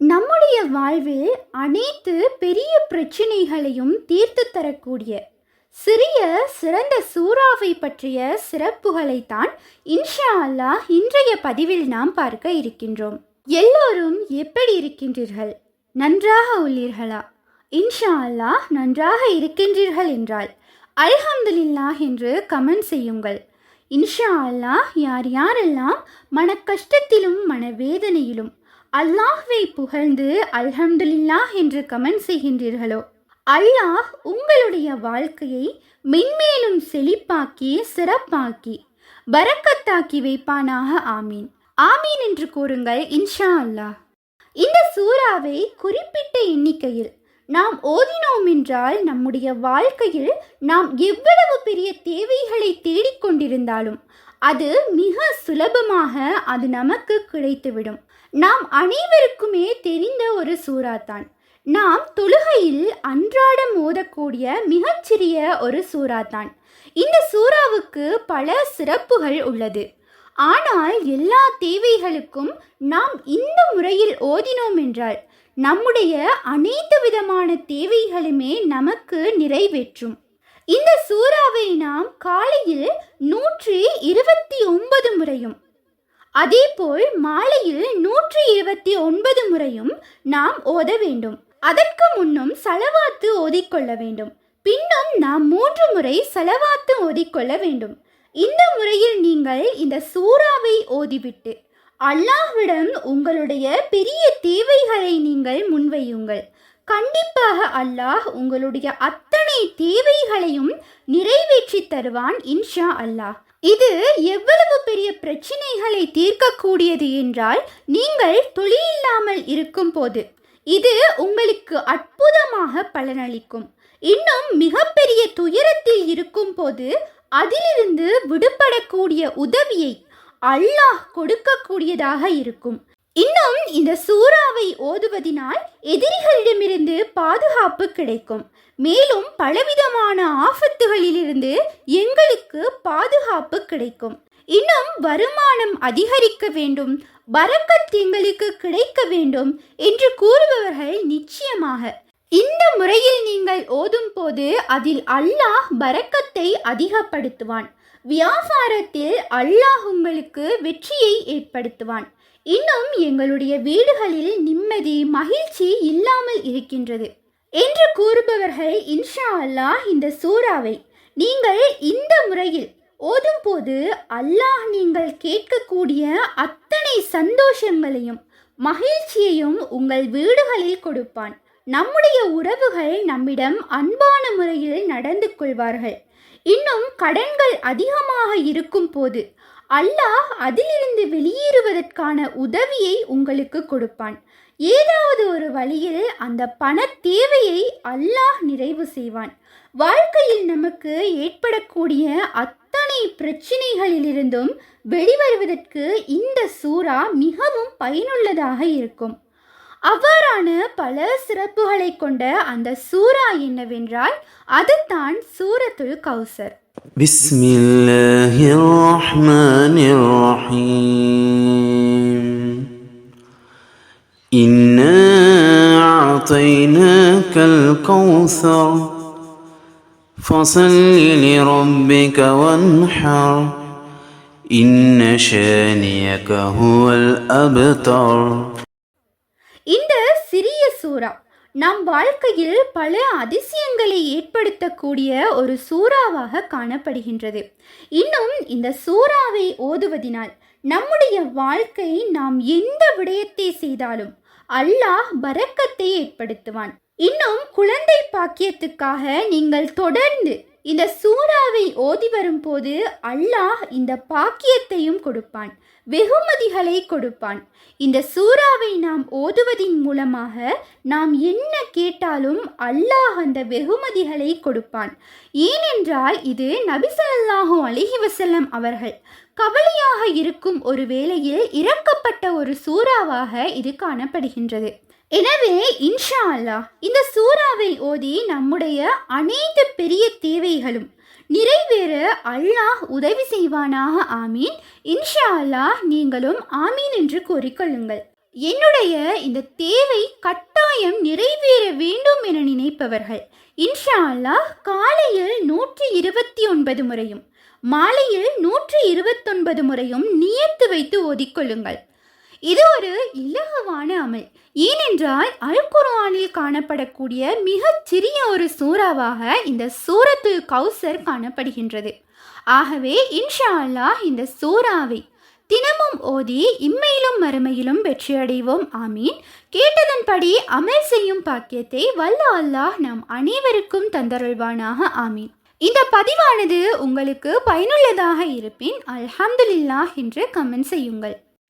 நம்முடைய வாழ்வில் அனைத்து பெரிய பிரச்சனைகளையும் தீர்த்து தரக்கூடிய சிறிய சிறந்த சூறாவை பற்றிய சிறப்புகளைத்தான் இன்ஷா அல்லாஹ் இன்றைய பதிவில் நாம் பார்க்க இருக்கின்றோம். எல்லோரும் எப்படி இருக்கின்றீர்கள்? நன்றாக உள்ளீர்களா? இன்ஷா அல்லாஹ் நன்றாக இருக்கின்றீர்கள் என்றால் அல்ஹம்துலில்லாஹ் என்று கமெண்ட் செய்யுங்கள். இன்ஷா அல்லாஹ் யார் யாரெல்லாம் மன கஷ்டத்திலும் மனவேதனையிலும் அல்லாஹ்வை புகழ்ந்து அல்ஹம்துலில்லாஹ் என்று கமெண்ட் செய்கின்றீர்களோ? அல்லாஹ் உங்களுடைய வாழ்க்கையை மென்மேலும் செழிப்பாக்கி சிறப்பாக்கி பரக்கத்தாக்கி வைப்பானாக ஆமீன். ஆமீன் என்று கூறுங்கள் இன்ஷா அல்லாஹ் இந்த சூறாவை குறிப்பிட்ட எண்ணிக்கையில் நாம் ஓதினோம் என்றால் நம்முடைய வாழ்க்கையில் நாம் எவ்வளவு பெரிய தேவைகளை தேடிக்கொண்டிருந்தாலும் அது மிக சுலபமாக அது நமக்கு கிடைத்துவிடும். நாம் அனைவருக்குமே தெரிந்த ஒரு சூறாத்தான். நாம் தொழுகையில் அன்றாடம் ஓதக்கூடிய மிகச்சிறிய ஒரு சூறாத்தான். இந்த சூறாவுக்கு பல சிறப்புகள் உள்ளது. ஆனால் எல்லா தேவைகளுக்கும் நாம் இந்த முறையில் ஓதினோம் என்றால் நம்முடைய அனைத்து விதமான தேவைகளுமே நமக்கு நிறைவேற்றும். இந்த சூறாவை நாம் காலையில் நூற்றி இருபத்தி ஒன்பது முறையும் அதேபோல் மாலையில் நூற்றி இருபத்தி ஒன்பது முறையும் நாம் ஓத வேண்டும். அதற்கு முன்னும் செலவாத்து ஓதிக்கொள்ள வேண்டும். பின்னும் நாம் மூன்று முறை செலவாத்து ஓதிக்கொள்ள வேண்டும். இந்த முறையில் நீங்கள் இந்த சூறாவை ஓதிவிட்டு அல்லாஹ்விடம் உங்களுடைய பெரிய தேவைகளை நீங்கள் முன்வையுங்கள். கண்டிப்பாக அல்லாஹ் உங்களுடைய அத் அத்தனை தேவைகளையும் நிறைவேற்றி தருவான் இன்ஷா அல்லாஹ். இது எவ்வளவு பெரிய பிரச்சனைகளை தீர்க்கக்கூடியது என்றால் நீங்கள் தொழிலில்லாமல் இருக்கும் போது இது உங்களுக்கு அற்புதமாக பலனளிக்கும். இன்னும் மிகப்பெரிய துயரத்தில் இருக்கும் போது அதிலிருந்து விடுபடக்கூடிய உதவியை அல்லாஹ் கொடுக்கக்கூடியதாக இருக்கும். இன்னும் இந்த சூறாவை ஓதுவதினால் எதிரிகளிடமிருந்து பாதுகாப்பு கிடைக்கும். மேலும் பலவிதமான ஆபத்துகளிலிருந்து எங்களுக்கு பாதுகாப்பு கிடைக்கும். இன்னும் வருமானம் அதிகரிக்க வேண்டும். வரக்கத் எங்களுக்கு கிடைக்க வேண்டும் என்று கூறுபவர்கள் நிச்சயமாக. இந்த முறையில் நீங்கள் ஓதும் போது அதில் அல்லாஹ் பரக்கத்தை அதிகப்படுத்துவான். வியாபாரத்தில் அல்லாஹ் உங்களுக்கு வெற்றியை ஏற்படுத்துவான். இன்னும் எங்களுடைய வீடுகளில் நிம்மதி மகிழ்ச்சி இல்லாமல் இருக்கின்றது. என்று கூறுபவர்கள் இன்ஷா அல்லாஹ் இந்த சூறாவை நீங்கள் இந்த முறையில் ஓதும்போது அல்லாஹ் நீங்கள் கேட்கக்கூடிய அத்தனை சந்தோஷங்களையும் மகிழ்ச்சியையும் உங்கள் வீடுகளில் கொடுப்பான். நம்முடைய உறவுகள் நம்மிடம் அன்பான முறையில் நடந்து கொள்வார்கள். இன்னும் கடன்கள் அதிகமாக இருக்கும் போது அல்லாஹ் அதிலிருந்து வெளியேறுவதற்கான உதவியை உங்களுக்கு கொடுப்பான். ஏதாவது ஒரு வழியில் அந்த பண தேவையை அல்லாஹ் நிறைவு செய்வான். வாழ்க்கையில் நமக்கு ஏற்படக்கூடிய அத்தனை பிரச்சினைகளிலிருந்தும் வெளிவருவதற்கு இந்த சூறா மிகவும் பயனுள்ளதாக இருக்கும். அவ்வாறான பல சிறப்புகளை கொண்ட அந்த சூறா என்னவென்றால் அதுதான் சூரத்துல் கௌசர். بسم الله الرحمن الرحيم إنا أعطيناك الكوثر فصل لربك وانحر إن شانيك هو الأبتر இந்த சிறிய சூறா நம் வாழ்க்கையில் பல அதிசயங்களை ஏற்படுத்தக்கூடிய ஒரு சூறாவாக காணப்படுகின்றது. இன்னும் இந்த சூறாவை ஓதுவதினால் நம்முடைய வாழ்க்கை நாம் எந்த விடயத்தை செய்தாலும் அல்லாஹ் பரக்கத்தை ஏற்படுத்துவான். இன்னும் குழந்தை பாக்கியத்துக்காக நீங்கள் தொடர்ந்து இந்த சூறாவை ஓதி வரும்போது அல்லாஹ் இந்த பாக்கியத்தையும் கொடுப்பான் வெகுமதிகளை கொடுப்பான். இந்த சூறாவை நாம் ஓதுவதின் மூலமாக நாம் என்ன கேட்டாலும் அல்லாஹ் அந்த வெகுமதிகளை கொடுப்பான். ஏனென்றால் இது நபிசல்லாஹூ அலிஹி வசல்லம் அவர்கள் கவலையாக இருக்கும் ஒரு வேளையில் இறக்கப்பட்ட ஒரு சூறாவாக இது காணப்படுகின்றது. எனவே இன்ஷா அல்லாஹ் இந்த சூறாவை ஓதி நம்முடைய அனைத்து பெரிய தேவைகளும் நிறைவேற அல்லாஹ் உதவி செய்வானாக ஆமீன். இன்ஷா அல்லாஹ் நீங்களும் ஆமீன் என்று கூறிக்கொள்ளுங்கள். என்னுடைய இந்த தேவை கட்டாயம் நிறைவேற வேண்டும் என நினைப்பவர்கள் இன்ஷா அல்லாஹ் காலையில் நூற்றி இருபத்தி ஒன்பது முறையும் மாலையில் நூற்றி இருபத்தொன்பது முறையும் நியத்து வைத்து ஓதிக்கொள்ளுங்கள். இது ஒரு இலகுவான அமல். ஏனென்றால் அல் குர்ஆனில் காணப்படக்கூடிய மிகச் சிறிய ஒரு சூறாவாக இந்த சூரத்து கௌசர் காணப்படுகின்றது. ஆகவே இன்ஷா அல்லாஹ் இந்த சூறாவை தினமும் ஓதி இம்மையிலும் மறுமையிலும் வெற்றியடைவோம். ஆமீன். கேட்டதன்படி அமல் செய்யும் பாக்கியத்தை வல்ல அல்லாஹ் நம் அனைவருக்கும் தந்தருள்வானாக. ஆமீன். இந்த பதிவானது உங்களுக்கு பயனுள்ளதாக இருப்பின் அல்ஹம்துலில்லாஹ் என்று கமெண்ட் செய்யுங்கள்.